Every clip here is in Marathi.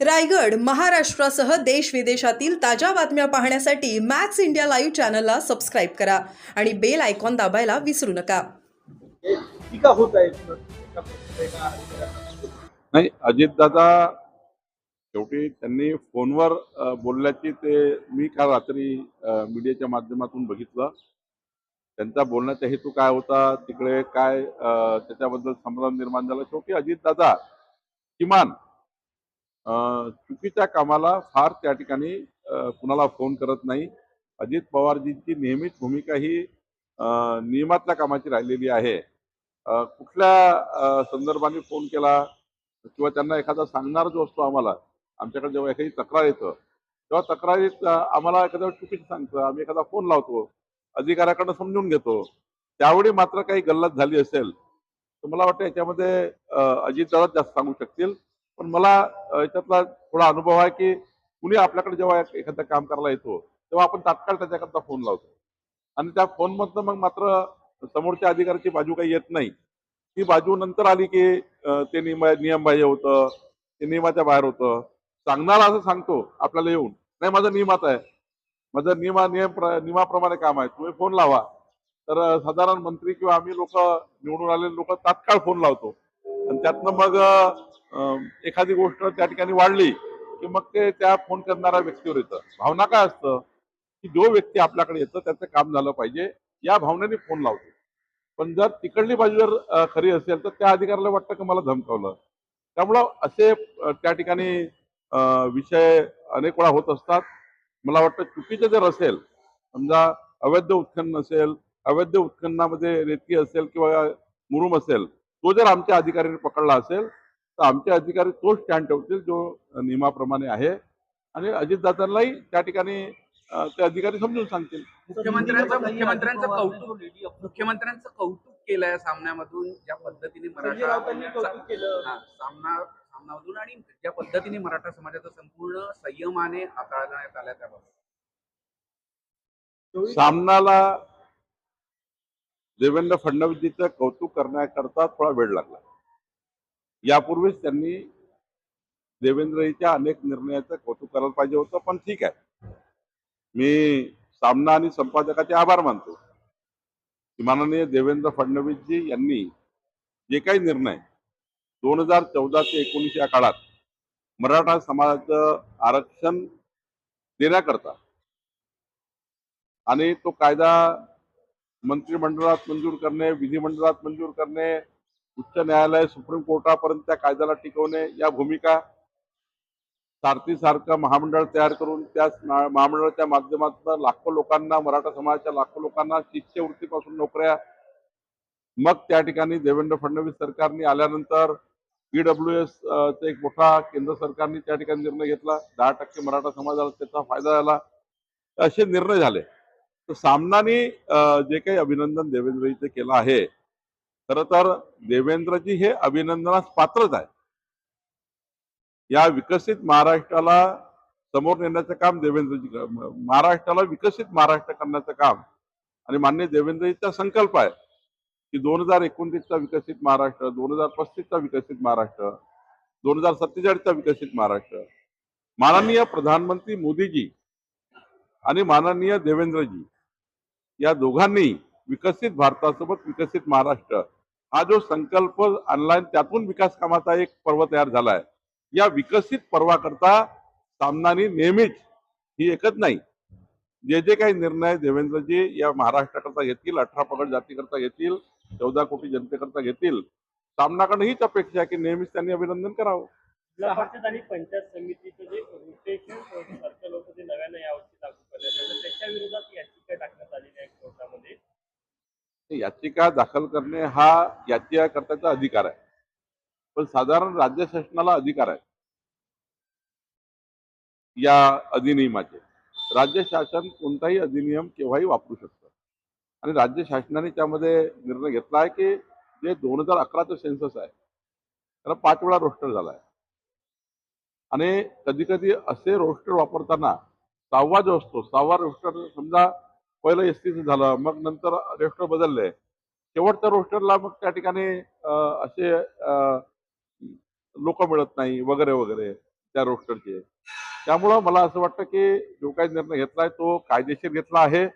रायगड महाराष्ट्रासह देश विदेशातील ताज्या बातम्या पाहण्यासाठी मॅक्स इंडिया लाईव्ह चॅनलला सबस्क्राईब करा आणि बेल आयकॉन दाबायला विसरू नका. नाही अजितदादा शेवटी त्यांनी फोनवर बोलल्याची ते मी काल रात्री मीडियाच्या माध्यमातून बघितलं. त्यांचा बोलण्याचा हेतू काय होता तिकडे काय त्याच्याबद्दल संभ्रम निर्माण झाला? शेवटी अजितदादा किमान चुकीच्या कामाला फार त्या ठिकाणी कुणाला फोन करत नाही. अजित पवारजींची नेहमीच भूमिका ही नियमातल्या कामाची राहिलेली आहे. कुठल्या संदर्भाने फोन केला किंवा त्यांना एखादा सांगणार जो असतो आम्हाला आमच्याकडे जेव्हा एखादी तक्रार येतं तेव्हा तक्रारीत आम्हाला एखाद्या चुकीचं सांगतं आम्ही एखादा फोन लावतो अधिकाऱ्याकडनं समजून घेतो त्यावेळी मात्र काही गल्लत झाली असेल तर मला वाटतं याच्यामध्ये अजित अजितदादा जास्त सांगू शकतील. पण मला याच्यातला थोडा अनुभव आहे की कुणी आपल्याकडे जेव्हा एखादं काम करायला येतो तेव्हा आपण तात्काळ त्याच्याकरता फोन लावतो. आणि त्या फोनमधनं मग मात्र समोरच्या अधिकाराची बाजू काही येत नाही. ती बाजू नंतर आली की ते नियम नियम बाह्य होतं ते नियमाच्या बाहेर होतं. सांगणारा असं सांगतो आपल्याला येऊन. नाही माझं नियमात आहे. माझं नियमा नियम नियमाप्रमाणे काम आहे. तुम्ही फोन लावा. तर साधारण मंत्री किंवा आम्ही लोक निवडून आलेले लोक तात्काळ फोन लावतो. आणि त्यातनं मग एखादी गोष्ट त्या ठिकाणी वाढली की मग ते त्या फोन करणाऱ्या व्यक्तीवर येतं. भावना काय असतं? की जो व्यक्ती आपल्याकडे येतो त्याचं काम झालं पाहिजे. या भावनेने फोन लावतो. पण जर तिकडली बाजू जर खरी असेल तर त्या अधिकाऱ्याला वाटतं की मला धमकावलं. त्यामुळं असे त्या ठिकाणी विषय अनेक वेळा होत असतात. मला वाटतं चुकीचं जर असेल समजा अवैध उत्खनन असेल अवैध उत्खननामध्ये रेती असेल किंवा मुरुम असेल तो जर आमच्या अधिकाऱ्यांनी पकडला असेल तर आमचे अधिकारी तोच स्टँड ठेवतील जो नियमाप्रमाणे आहे. आणि अजितदादांनाही त्या ठिकाणी ते अधिकारी समजून सांगतील. मुख्यमंत्र्यांचं कौतुक मुख्यमंत्र्यांचं कौतुक केलंय सामन्यामधून ज्या पद्धतीने मराठा केलं. हा, सामना सामनामधून आणि ज्या पद्धतीने मराठा समाजाचा संपूर्ण संयमाने हाताळण्यात आल्या त्याबाबत. सामनाला देवेंद्र फडणवीसजीचं कौतुक करण्याकरता थोडा वेळ लागला. यापूर्वीच त्यांनी देवेंद्रजीच्या अनेक निर्णयाचं कौतुक करायला पाहिजे होतं पण ठीक आहे. मी सामना आणि संपादकाचे आभार मानतो. की माननीय देवेंद्र फडणवीसजी यांनी जे काही निर्णय दोन हजार चौदा ते एकोणीस या काळात मराठा समाजाचं आरक्षण देण्याकरता आणि तो कायदा मंत्रिमंडळात मंजूर करणे विधिमंडळात मंजूर करणे उच्च न्यायालय सुप्रीम कोर्टापर्यंत त्या कायद्याला टिकवणे या भूमिका सारथीसारखं महामंडळ तयार करून त्या महामंडळाच्या माध्यमातून लाखो लोकांना मराठा समाजाच्या लाखो लोकांना शिष्यवृत्तीपासून नोकऱ्या. मग त्या ठिकाणी देवेंद्र फडणवीस सरकारने आल्यानंतर ईडब्ल्यू एस एक मोठा केंद्र सरकारने त्या ठिकाणी निर्णय घेतला. दहा टक्के मराठा समाजाला त्याचा फायदा झाला. असे निर्णय झाले. तर सामनाने जे काही अभिनंदन देवेंद्रजीचं केलं आहे खर तर देवेंद्रजी हे अभिनंदनास पात्रच आहे या विकसित महाराष्ट्राला समोर नेण्याचं काम देवेंद्रजी महाराष्ट्राला विकसित महाराष्ट्र करण्याचं काम आणि मान्य देवेंद्रजीचा संकल्प आहे की दोन हजार एकोणतीसचा विकसित महाराष्ट्र दोन हजार पस्तीसचा विकसित महाराष्ट्र दोन हजार सत्तेचाळीसचा विकसित महाराष्ट्र माननीय प्रधानमंत्री मोदीजी आणि माननीय देवेंद्रजी या दोघांनी विकसित भारतासोबत विकसित महाराष्ट्र हा जो संकल्प आणलाय त्यातून विकास कामाचा एक पर्व तयार झालाय. या विकसित पर्वाकरता सामनानी नेहमीच ही एकच नाही. जे जे काही निर्णय देवेंद्रजी या महाराष्ट्राकरता घेतील अठरा पगड जातीकरता घेतील चौदा कोटी जनतेकरता घेतील सामनाकडे हीच अपेक्षा आहे की नेहमीच त्यांनी अभिनंदन करावं. जिल्हा परिषद आणि पंचायत समितीचं जे रोटेशन सर्कल होतं ते नव्यानं यावर्षी लागू करण्यात आलं त्याच्या विरोधात याचिका टाकण्यात आलेली आहे कोर्टामध्ये. याचिका दाखल करणे हा याचिकाकर्त्याचा अधिकार आहे. पण साधारण राज्य शासनाला अधिकार आहे. या अधिनियमाचे. राज्य शासन कोणताही अधिनियम केव्हाही वापरू शकतं. आणि राज्य शासनाने त्यामध्ये निर्णय घेतला आहे की जे दोन हजार अकराचं सेन्सस आहे त्याला पाच वेळा रोस्टर झाला आहे. आणि कधी कधी असे रोस्टर वापरताना सहावा जो असतो सहावा रोस्टर समजा पहिलं एस टीचं झालं मग नंतर रोस्टर बदलले. शेवटच्या रोस्टरला मग त्या ठिकाणी असे लोक मिळत नाही वगैरे वगैरे त्या रोस्टरचे त्यामुळं मला असं वाटतं की जो काही निर्णय घेतलाय तो कायदेशीर घेतला आहे.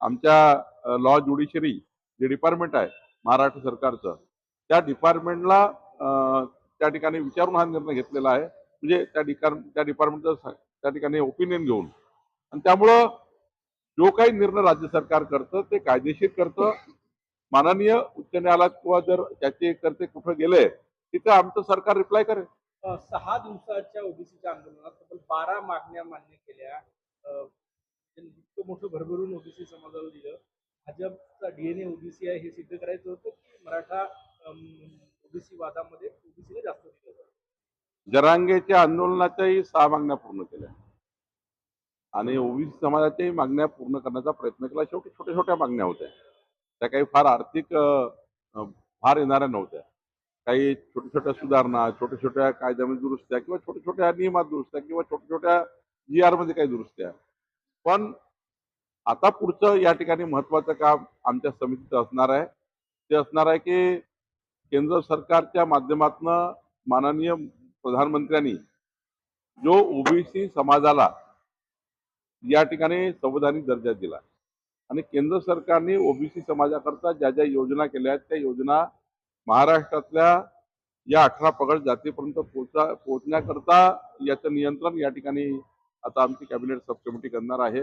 आमच्या लॉ ज्युडिशरी जे डिपार्टमेंट आहे महाराष्ट्र सरकारचं त्या डिपार्टमेंटला त्या ठिकाणी विचारून हा निर्णय घेतलेला आहे. म्हणजे त्या डिपार्ट त्या डिपार्टमेंटचं त्या ठिकाणी ओपिनियन घेऊन. आणि त्यामुळं जो काही निर्णय राज्य सरकार करतं ते कायदेशीर करतं. माननीय उच्च न्यायालयात किंवा जर त्याचे करते कुठं गेले तिथं आमचं सरकार रिप्लाय करेल. सहा दिवसाच्या ओबीसीच्या आंदोलनात तब्बल बारा मागण्या मान्य केल्या. इतकं मोठं भरभरून ओबीसी समाजाला दिलं. भाजपचा डीएनए ओबीसी आहे हे सिद्ध करायचं होतं की मराठा ओबीसी वादामध्ये ओबीसीला जास्त दिलं जरांगेच्या आंदोलनाच्याही सहा मागण्या पूर्ण केल्या. आणि ओबीसी समाजाच्याही मागण्या पूर्ण करण्याचा प्रयत्न केला. शेवटी छोट्या छोट्या मागण्या होत्या. त्या काही फार आर्थिक फार भार येणाऱ्या नव्हत्या. काही छोट्या छोट्या सुधारणा छोट्या छोट्या कायद्यामध्ये दुरुस्त्या किंवा छोट्या छोट्या नियमात दुरुस्त्या किंवा छोट्या छोट्या जी आरमध्ये काही दुरुस्त्या. पण आता पुढचं या ठिकाणी महत्वाचं काम आमच्या समितीचं असणार आहे. ते असणार आहे की केंद्र सरकारच्या माध्यमातून माननीय प्रधानमंत्र्यांनी जो ओबीसी समाजाला या ठिकाणी संवैधानिक दर्जा दिला. आणि केंद्र सरकारने ओबीसी समाजाकरता ज्या ज्या योजना केल्या आहेत त्या योजना महाराष्ट्रातल्या या अठरा पगड जातीपर्यंत पोहोचा पोहोचण्याकरता याचं नियंत्रण या ठिकाणी आता आमची कॅबिनेट सब कमिटी करणार आहे.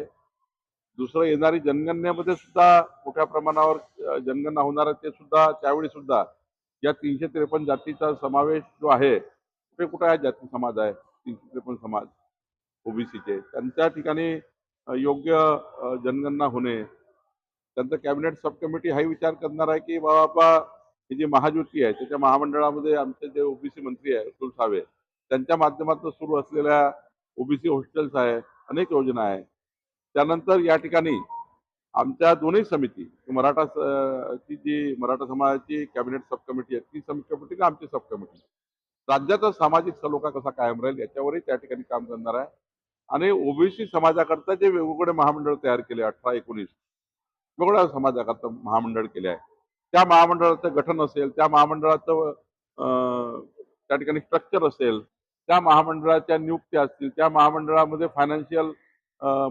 दुसरं येणारी जनगणनेमध्ये सुद्धा मोठ्या प्रमाणावर जनगणना होणार आहे ते सुद्धा त्यावेळी सुद्धा या तीनशे त्रेपन्न जातीचा समावेश जो आहे कुठे कुठे आहे जाती समाज आहे तीनशे त्रेपन्न समाज. ओबीसीचे. त्यांच्या ठिकाणी योग्य जनगणना होणे. त्यांचं कॅबिनेट सब कमिटी हाही विचार करणार आहे की बाबा ही जी महाज्योती आहे त्याच्या महामंडळामध्ये आमचे जे ओबीसी मंत्री आहे अतुल सावे त्यांच्या माध्यमातून सुरू असलेल्या ओबीसी हॉस्टेल्स आहे अनेक योजना आहे. त्यानंतर या ठिकाणी आमच्या दोन्ही समिती मराठा ची जी मराठा समाजाची कॅबिनेट सब कमिटी आहे ती सब कमिटी का आमची सब कमिटी राज्याचा सामाजिक सलोखा कसा कायम राहील याच्यावरही त्या ठिकाणी काम करणार आहे. आणि ओबीसी समाजाकरता जे वेगवेगळे महामंडळ तयार केले अठरा एकोणीस वेगवेगळ्या समाजाकरता महामंडळ केले आहे. त्या महामंडळाचं गठन असेल त्या महामंडळाचं त्या ठिकाणी स्ट्रक्चर असेल त्या महामंडळाच्या नियुक्त्या असतील त्या महामंडळामध्ये फायनान्शियल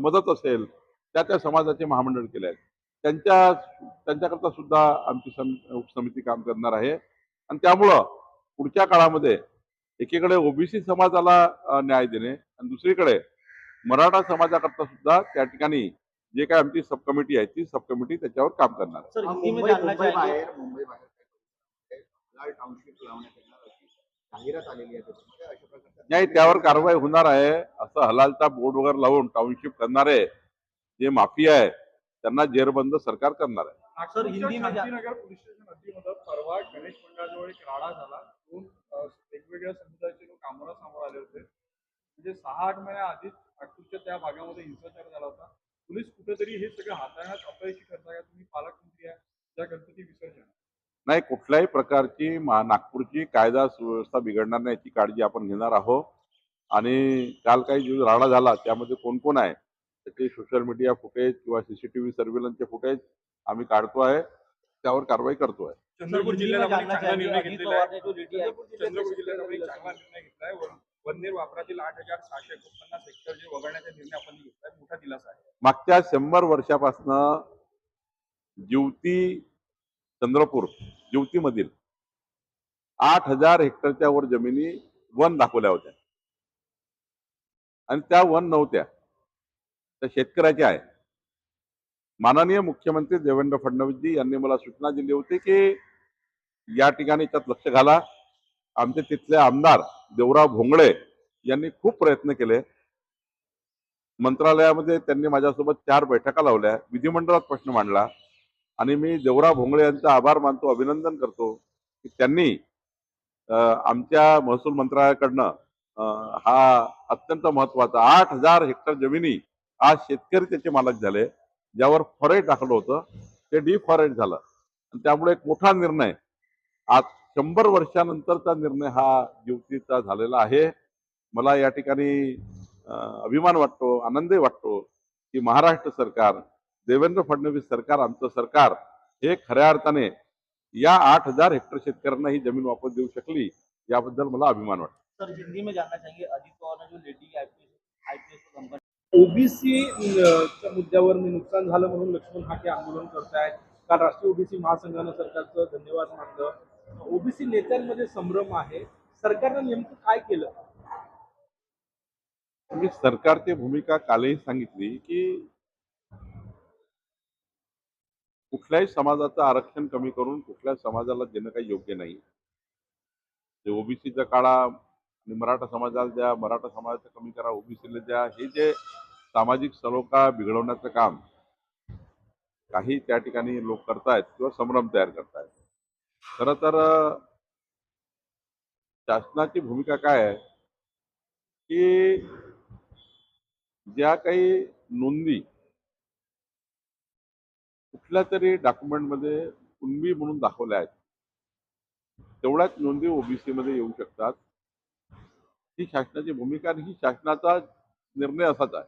मदत असेल त्या त्या समाजाचे महामंडळ केले आहेत. त्यांच्या त्यांच्याकरता सुद्धा आमची सम उपसमिती काम करणार आहे. आणि त्यामुळं पुढच्या काळामध्ये एकीकडे ओबीसी समाजाला न्याय देणे आणि दुसरीकडे मराठा समाजाकरता सुद्धा त्या ठिकाणी जे काय आमची सब कमिटी आहे ती सब कमिटी त्याच्यावर काम करणार आहे. सर हा, हिंदी मुंबई में जानना मुंबई चाहेंगे बाहेर मुंबई बाहेर काय लाल टाउनशिप लावण्यात येणार अशी जाहिरात आलेली आहे त्याच्यामध्ये अशा प्रकारच्या नाही त्यावर कारवाई होणार आहे असं हलालचा बोर्ड वगैरे लावून टाउनशिप करणारे जे माफिया आहे त्यांना जेरबंद सरकार करणार आहे. Sir Hindi Shantinagar police station हद्दीमध्ये परवा गणेश मंडळाजवळ एक राडा झाला. दोन वेगवेगळ्या समुदायाचे लोक आम्हाला समोर आले होते. म्हणजे सहा आठ महिन्या आधीच नागपूरच्या त्या भागामध्ये हिंसाचार झाला होता. पोलीस कुठेतरी हे सगळं हाताळण्यात अपयशी ठरता का तुम्ही पालकमंत्री आहे. त्या गणपती विसर्जन. नाही कुठल्याही प्रकारची नागपूरची कायदा सुव्यवस्था बिघडणार नाही याची काळजी आपण घेणार आहोत. आणि काल काही जो राडा झाला त्यामध्ये कोण कोण आहे? त्याचे सोशल मीडिया फुटेज किंवा सीसीटीव्ही सर्व्हिलन्सचे फुटेज आम्ही काढतो आहे. त्यावर कारवाई करतो आहे. चंद्रपूर जानना चांगला निर्णय घेतलेला आहे? आहे चंद्रपूर एक चांगला निर्णय घेतलाय वन- वननेर वापरातील आठ हजार सहाशे एकोणपन्नास हेक्टर जे वगळण्याचा निर्णय आपण घेतला मोठा दिलासा आहे. मागच्या शंभर वर्षापासनं ज्युती चंद्रपूर ज्युतीमधील आठ हजार हेक्टरच्या वर जमिनी वन दाखवल्या होत्या. आणि त्या वन नव्हत्या. त्या शेतकऱ्याच्या आहे. माननीय मुख्यमंत्री देवेंद्र फडणवीसजी यांनी मला सूचना दिली होती की या ठिकाणी त्यात लक्ष घाला. आमचे तिथले आमदार देवराव भोंगळे यांनी खूप प्रयत्न केले. मंत्रालयामध्ये त्यांनी माझ्यासोबत चार बैठका लावल्या. विधिमंडळात प्रश्न मांडला. आणि मी देवराव भोंगळे यांचा आभार मानतो अभिनंदन करतो की त्यांनी आमच्या महसूल मंत्रालयाकडनं हा अत्यंत महत्त्वाचा आठ हजार हेक्टर जमिनी आज शेतकरी त्याचे मालक झाले. ज्यावर फॉरेस्ट टाकलं होतं ते डिफॉरेस्ट झालं. आणि त्यामुळे एक मोठा निर्णय आज शंभर वर्षानंतरचा निर्णय हा युवतीचा झालेला आहे. मला या ठिकाणी अभिमान वाटतो आनंदही वाटतो की महाराष्ट्र सरकार देवेंद्र फडणवीस सरकार आमचं सरकार हे खऱ्या अर्थाने या आठ हजार हेक्टर शेतकऱ्यांना ही जमीन वापस देऊ शकली याबद्दल मला अभिमान वाटतो. सर हिंदी में जानना पवार जो लेडी ओबीसी च्या मुद्द्यावर मी नुकसान झालं म्हणून लक्ष्मण हाके आंदोलन करतायत. काल राष्ट्रीय ओबीसी महासंघानं सरकारचं धन्यवाद मानलं. ओबीसी नेत्यांमध्ये संभ्रम आहे. सरकारनं नेमकं काय केलं? म्हणजे मी सरकारची भूमिका कालही सांगितली की कुठल्याही समाजाचं आरक्षण कमी करून कुठल्या समाजाला देणं काही योग्य नाही. जे ओबीसीचा काळा आणि मराठा समाजाला द्या मराठा समाजाचं कमी करा ओबीसीला द्या हे जे सामाजिक सलोखा बिघडवण्याचं काम काही त्या ठिकाणी लोक करतायत किंवा संभ्रम तयार करतायत. खरं तर शासनाची भूमिका काय आहे? की ज्या काही नोंदी कुठल्या तरी डॉक्युमेंटमध्ये कुणबी म्हणून दाखवल्या आहेत तेवढ्याच नोंदी ओबीसी मध्ये येऊ शकतात. ही शासनाची भूमिका आणि ही शासनाचा निर्णय असाच आहे.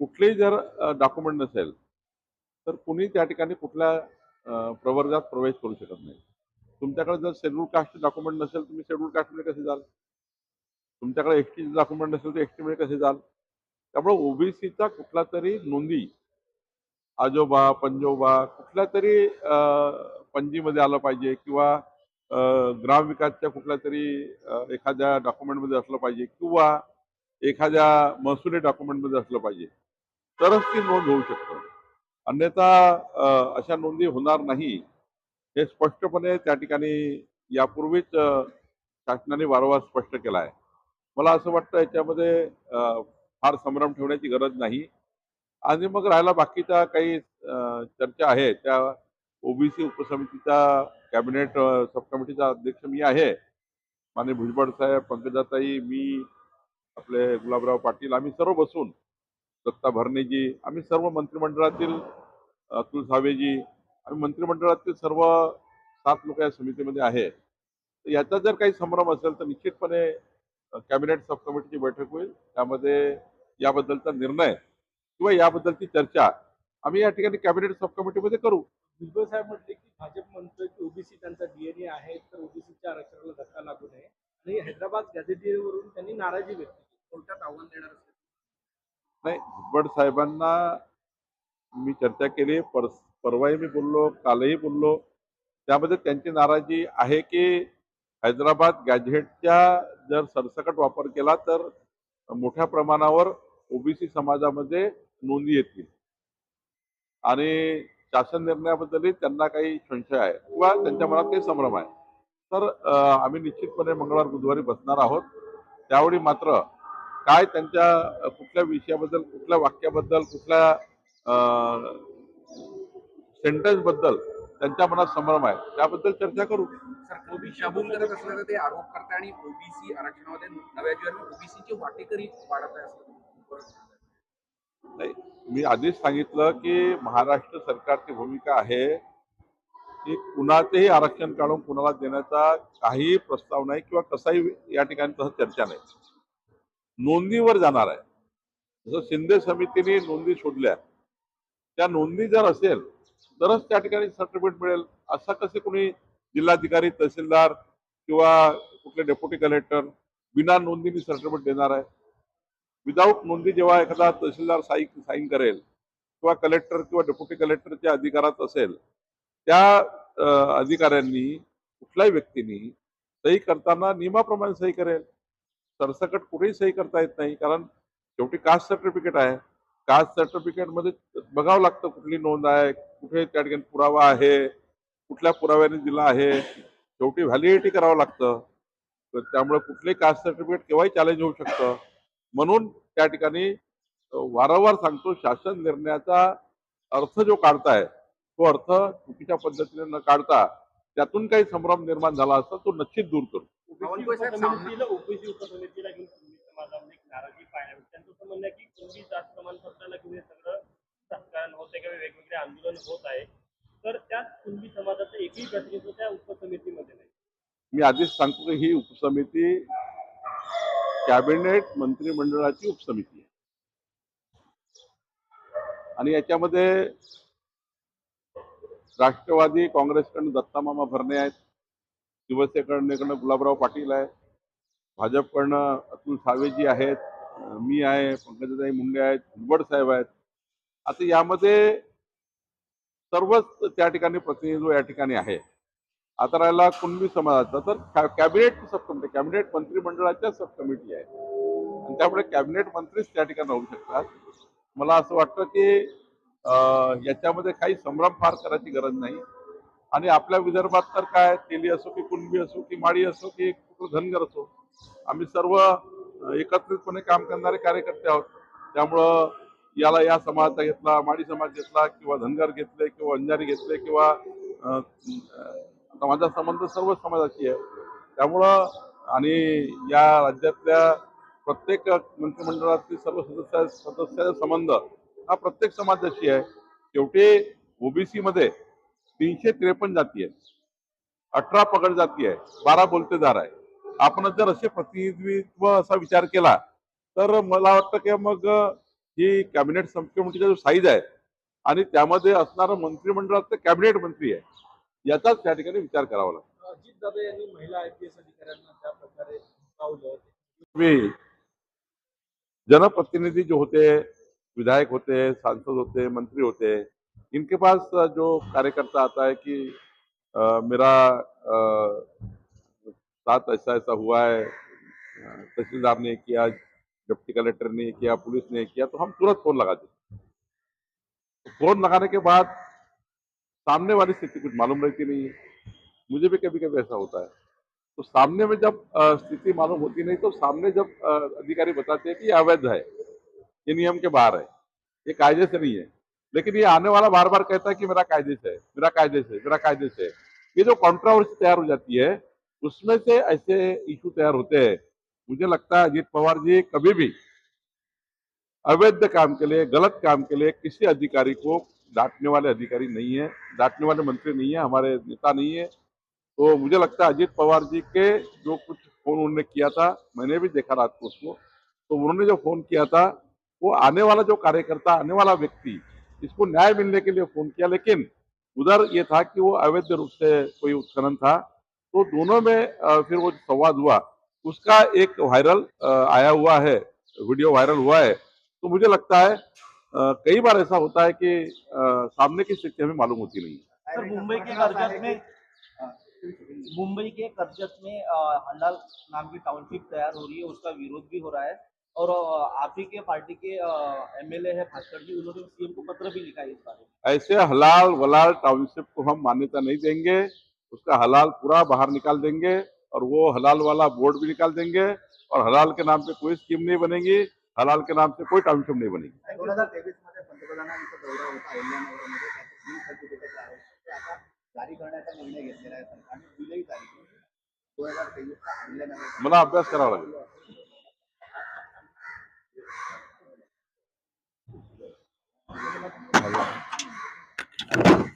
कुठलेही जर डॉक्युमेंट नसेल तर कुणी त्या ठिकाणी कुठल्या प्रवर्गात प्रवेश करू शकत नाही. तुमच्याकडे जर शेड्यूल कास्ट डॉक्युमेंट नसेल तुम्ही शेड्यूल कास्टमध्ये कसे जाल? तुमच्याकडे एस टीचे डॉक्युमेंट नसेल तर एस टीमध्ये कसे जाल? त्यामुळे ओबीसीचा कुठला तरी नोंदी आजोबा पंजोबा कुठल्या तरी पणजीमध्ये आलं पाहिजे किंवा ग्रामविकासच्या कुठल्या तरी एखाद्या डॉक्युमेंटमध्ये असलं पाहिजे किंवा एखाद्या महसुली डॉक्युमेंटमध्ये असलं पाहिजे. तरच ती नोंद होऊ शकतं. अन्यथा अशा नोंदी होणार नाही. हे स्पष्टपणे त्या ठिकाणी यापूर्वीच शासनाने वारंवार स्पष्ट केलं आहे मला असं वाटतं याच्यामध्ये फार संभ्रम ठेवण्याची गरज नाही. आणि मग राहिला बाकीच्या काही चर्चा आहे. त्या ओबीसी उपसमितीच्या कॅबिनेट सब कमिटीचा अध्यक्ष मी आहे. माने भुजबळ साहेब पंकजाताई मी आपले गुलाबराव पाटील आम्ही सर्व बसून दत्ता भरणेजी आम्ही सर्व मंत्रिमंडळातील अतुल सावेजी आम्ही मंत्रिमंडळातील सर्व सात लोक या समितीमध्ये आहे. तर याचा जर काही संभ्रम असेल तर निश्चितपणे कॅबिनेट सब कमिटीची बैठक होईल. त्यामध्ये याबद्दलचा निर्णय किंवा याबद्दलची चर्चा आम्ही या ठिकाणी कॅबिनेट सब कमिटीमध्ये करू. भुजबळ साहेब म्हटले की भाजप म्हणतोय की ओबीसी त्यांचा डीएनए आहे तर ओबीसीच्या आरक्षणाला धक्का लागू नये. आणि हैदराबाद गॅझेटियरवरून त्यांनी नाराजी व्यक्त केली. कोर्टात आव्हान देणार असेल नाही भुजबळ साहेबांना मी चर्चा केली पर परवाही मी बोललो कालही बोललो. त्यामध्ये त्यांची नाराजी आहे की हैदराबाद गॅझेटच्या जर सरसकट वापर केला तर मोठ्या प्रमाणावर ओबीसी समाजामध्ये नोंदी येतील. आणि शासन निर्णयाबद्दलही त्यांना काही संशय आहे किंवा त्यांच्या मनात काही संभ्रम आहे. तर आम्ही निश्चितपणे मंगळवार बुधवारी बसणार आहोत. त्यावेळी मात्र काय त्यांच्या कुठल्या विषयाबद्दल कुठल्या वाक्याबद्दल कुठल्या सेंटेन्सबद्दल त्यांच्या मनात संभ्रम आहे? त्याबद्दल चर्चा करू. सर ओबीसी करत असल्याचं ते आरोप करताय आणि ओबीसी आरक्षणामध्ये नव्या जीवन ओबीसीचे वाटेकरी वाढत आहे. नाही मी आधीच सांगितलं की महाराष्ट्र सरकारची भूमिका आहे की कुणाचेही आरक्षण काढून कुणाला देण्याचा काही प्रस्ताव नाही किंवा कसाही या ठिकाणी तसं चर्चा नाही. नोंदीवर जाणार आहे. जसं शिंदे समितीने नोंदी शोधल्या त्या नोंदी जर असेल तरच त्या ठिकाणी सर्टिफिकेट मिळेल. असं कसे कोणी जिल्हाधिकारी तहसीलदार किंवा कुठले डेप्युटी कलेक्टर बिना नोंदीने सर्टिफिकेट देणार आहे? विदाऊट नोंदी जेव्हा एखादा तहसीलदार साई साईन करेल किंवा कलेक्टर किंवा डेप्युटी कलेक्टरच्या अधिकारात असेल त्या अधिकाऱ्यांनी कुठल्याही व्यक्तीनी सही करताना नियमाप्रमाणे सही करेल. सरसकट कुठेही सही करता येत नाही कारण शेवटी कास्ट सर्टिफिकेट आहे. कास्ट सर्टिफिकेटमध्ये बघावं लागतं कुठली नोंद आहे कुठे त्या ठिकाणी पुरावा आहे कुठल्या पुराव्याने दिला आहे शेवटी व्हॅलिडिटी करावं लागतं. तर त्यामुळे कुठलेही कास्ट सर्टिफिकेट केव्हाही चॅलेंज होऊ शकतं. म्हणून त्या ठिकाणी वारंवार सांगतो शासन निर्णयाचा अर्थ जो काढताय तो अर्थ चुकीच्या पद्धतीने न काढता त्यातून काही संभ्रम निर्माण झाला असता तो निश्चित दूर करू. बावनकुळे साहेब, उपसमितीला ओबीसी उपसमितीला घेऊन कुणबी समाजामध्ये एक नाराजी पाहायला मिळते त्यांचं असं म्हणणं आहे की कुणबी जात प्रमाणपत्राला घेऊन हे सगळं होते किंवा वेगवेगळे आंदोलन होत आहे तर त्यात कुणबी समाजाचं एकही प्रतिनिधित्व त्या उपसमितीमध्ये नाही. मी आधीच सांगतो की ही उपसमिती कॅबिनेट मंत्रिमंडळाची उपसमिती आहे. आणि याच्यामध्ये राष्ट्रवादी काँग्रेसकडून दत्तामामा भरणे आहेत. शिवसेनेकडनं गुलाबराव पाटील आहे. भाजपकडनं अतुल सावेजी आहेत. मी आहे पंकजाताई मुंडे आहेत भुजबळ साहेब आहेत. आता यामध्ये सर्वच त्या ठिकाणी प्रतिनिधित्व या ठिकाणी आहे. आता राहिला कुणबी समाजाचा तर कॅबिनेट सब कमिटी कॅबिनेट मंत्रिमंडळाच्या सब कमिटी आहे. आणि त्यामुळे कॅबिनेट मंत्रीच त्या ठिकाणी राहू शकतात. मला असं वाटतं की याच्यामध्ये काही संभ्रम फार करायची गरज नाही. आणि आपल्या विदर्भात तर काय तेली असो की कुणबी असो की माळी असो की धनगर असो आम्ही सर्व एकत्रितपणे काम करणारे कार्यकर्ते आहोत. त्यामुळं याला या समाजाचा घेतला माळी समाज घेतला किंवा धनगर घेतले किंवा अंजारी घेतले किंवा आता माझा संबंध सर्व समाजाची आहे. त्यामुळं आणि या राज्यातल्या प्रत्येक मंत्रिमंडळातील सर्व सदस्य सदस्याचा संबंध हा प्रत्येक समाजाशी आहे. शेवटी ओबीसी मध्ये तीनशे त्रेपन्न जाती आहेत. अठरा पगड जाती आहे बारा बोलतेदार आहे आपण जर असे प्रतिनिधित्व असा विचार केला तर मला वाटतं की मग ही कॅबिनेट सब कमिटीचा जो साईज आहे आणि त्यामध्ये असणारं मंत्रिमंडळाचं कॅबिनेट मंत्री आहे. याचाच त्या ठिकाणी विचार करावा लागतो. अजित दादा यांनी महिला आय पी एस अधिकाऱ्यांना त्या प्रकारे पावलं पूर्वी जनप्रतिनिधि जो होते विधायक होते सांसद होते मंत्री होते इनके पास जो कार्यकर्ता आता है कि अ, मेरा अ, साथ ऐसा ऐसा हुआ है तहसीलदार ने किया डिप्टी कलेक्टर ने किया पुलिस ने किया तो हम तुरंत फ़ोन लगा देते फ़ोन लगाने के बाद सामने वाली स्थिति कुछ मालूम रहती नहीं है। मुझे भी कभी कभी ऐसा होता है। तो सामने में जब स्थिति मालूम होती नहीं तो सामने जब अधिकारी बताते हैं कि अवैध है ये नियम के बाहर है ये कायदे से नहीं है। लेकिन ये आने वाला बार बार कहता है कि मेरा कायदे से मेरा कायदे से मेरा कायदे से ये जो कॉन्ट्रावर्सी तैयार हो जाती है, उसमें से ऐसे इशू तैयार होते हैं। मुझे लगता है अजीत पवार जी कभी भी अवैध काम के लिए, गलत काम के लिए किसी अधिकारी को डांटने वाले अधिकारी नहीं है, डांटने वाले मंत्री नहीं है, हमारे नेता नहीं है। तो मुझे लगता है अजीत पवार जी के जो कुछ फ़ोन उन्होंने किया था, मैंने भी देखा रात को उसको तो उन्होंने जो फ़ोन किया था, वो आने वाला जो कार्यकर्ता, आने वाला व्यक्ति इसको न्याय मिलने के लिए फ़ोन किया लेकिन उधर ये था कि वो अवैध रूप से कोई उत्खनन था। तो दोनों में फिर वो संवाद हुआ। उसका एक वायरल आया हुआ है वीडियो वायरल हुआ है। तो मुझे लगता है कई बार ऐसा होता है कि सामने की स्थिति हमें मालूम होती नहीं सर मुंबई के कर्जत में मुंबई के कर्जत में हलाल नाम की टाउनशिप तैयार हो रही है उसका विरोध भी हो रहा है। और आप ही के पार्टी के एमएलए है भास्कर जी उन्होंने सीएम को पत्र भी लिखा है इस बारे में। ऐसे हलाल वलाल टाउनशिप को हम मान्यता नहीं देंगे उसका हलाल पूरा बाहर निकाल देंगे और वो हलाल वाला बोर्ड भी निकाल देंगे और हलाल के नाम पे कोई स्कीम नहीं बनेगी हलाल के नाम से कोई टाउनशिप नहीं बनेगी। दोन हज़ार तेवीस मध्ये पंतप्रधानांचा दौरा होता अहिल्यानगरमध्ये त्याचे 아, 달라.